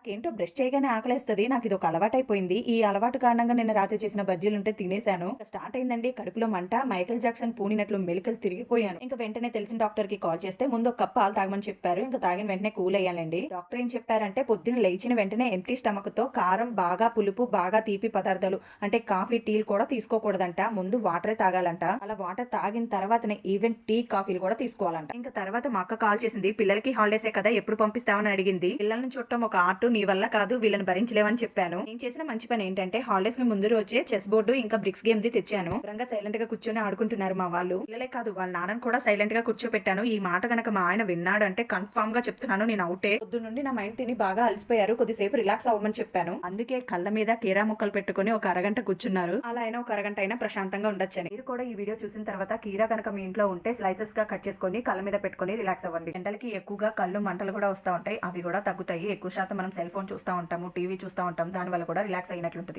నాకేంటో brush చేయగానే ఆకలేస్తుంది. నాకు ఇది ఒక అలవాటు అయిపోయింది ఈ అలవాటు కారణంగా నిన్న రాత్రి చేసిన బజ్జీలు ఉంటే తినేశాను. స్టార్ట్ అయిందండి కడుపులో మంట మైకేల్ జాక్సన్ పూనినట్లు మెలికలు తిరిగిపోయాను. ఇంకా వెంటనే తెలిసిన డాక్టర్కి కాల్ చేస్తే ముందు ఒక కప్ పాలు తాగమని చెప్పారు. ఇంకా తాగిన వెంటనే కూల్ అయ్యానండి డాక్టర్ ఏం చెప్పారంటే పొద్దున లేచిన వెంటనే ఎంటీ స్టమక్తో కారం బాగా పులుపు బాగా తీపి పదార్థాలు అంటే కాఫీ టీలు కూడా తీసుకోకూడదంట. ముందు వాటరే తాగాలంట. అలా వాటర్ తాగిన తర్వాతనే ఈవెన్ టీ కాఫీలు కూడా తీసుకోవాలంట. ఇంకా తర్వాత మా అక్క కాల్ చేసింది పిల్లలకి హాలిడేసే కదా ఎప్పుడు పంపిస్తామని అడిగింది. పిల్లల్ని చుట్టం ఒక ఆర్ట్ నీ వల్ల కాదు వీళ్ళని భరించలేవని చెప్పాను. నేను చేసిన మంచి పని ఏంటంటే హాలిడేస్కి ముందు రోజే చెస్ బోర్డు ఇంకా బ్రిక్స్ గేమ్ ది తెచ్చాను. దూరంగా సైలెంట్గా కూర్చొని ఆడుకుంటున్నారు మా వాళ్ళు. పిల్లలే కాదు వాళ్ళ నాన్నని కూడా సైలెంట్గా కూర్చోపెట్టాను. ఈ మాట గనక మా ఆయన విన్నాడు అంటే కన్ఫామ్గా చెప్తున్నాను నేను అవుటే పొద్దు నుండి నా మైండ్ తిని బాగా అలసిపోయారు. కొద్దిసేపు రిలాక్స్ అవ్వమని చెప్పాను. అందుకే కళ్ళ మీద కీరా ముక్కలు పెట్టుకుని ఒక అరగంట కూర్చున్నారు. అలా అయినా ఒక అరగంట అయినా ప్రశాంతంగా ఉండొచ్చని. మీరు కూడా ఈ వీడియో చూసిన తర్వాత కీరా కనుక మీ ఇంట్లో ఉంటే స్లైసెస్గా కట్ చేసుకొని కళ్ళ మీద పెట్టుకొని రిలాక్స్ అవ్వండి. ఎండలకి ఎక్కువగా కళ్ళు మంటలు కూడా వస్తూ ఉంటాయి. అవి కూడా తగ్గుతాయి. ఎక్కువ శాతం మనం సెల్ ఫోన్ చూస్తూ ఉంటాము టీవీ చూస్తూ ఉంటాం దాని వల్ల కూడా రిలాక్స్ అయినట్లుంటుంది.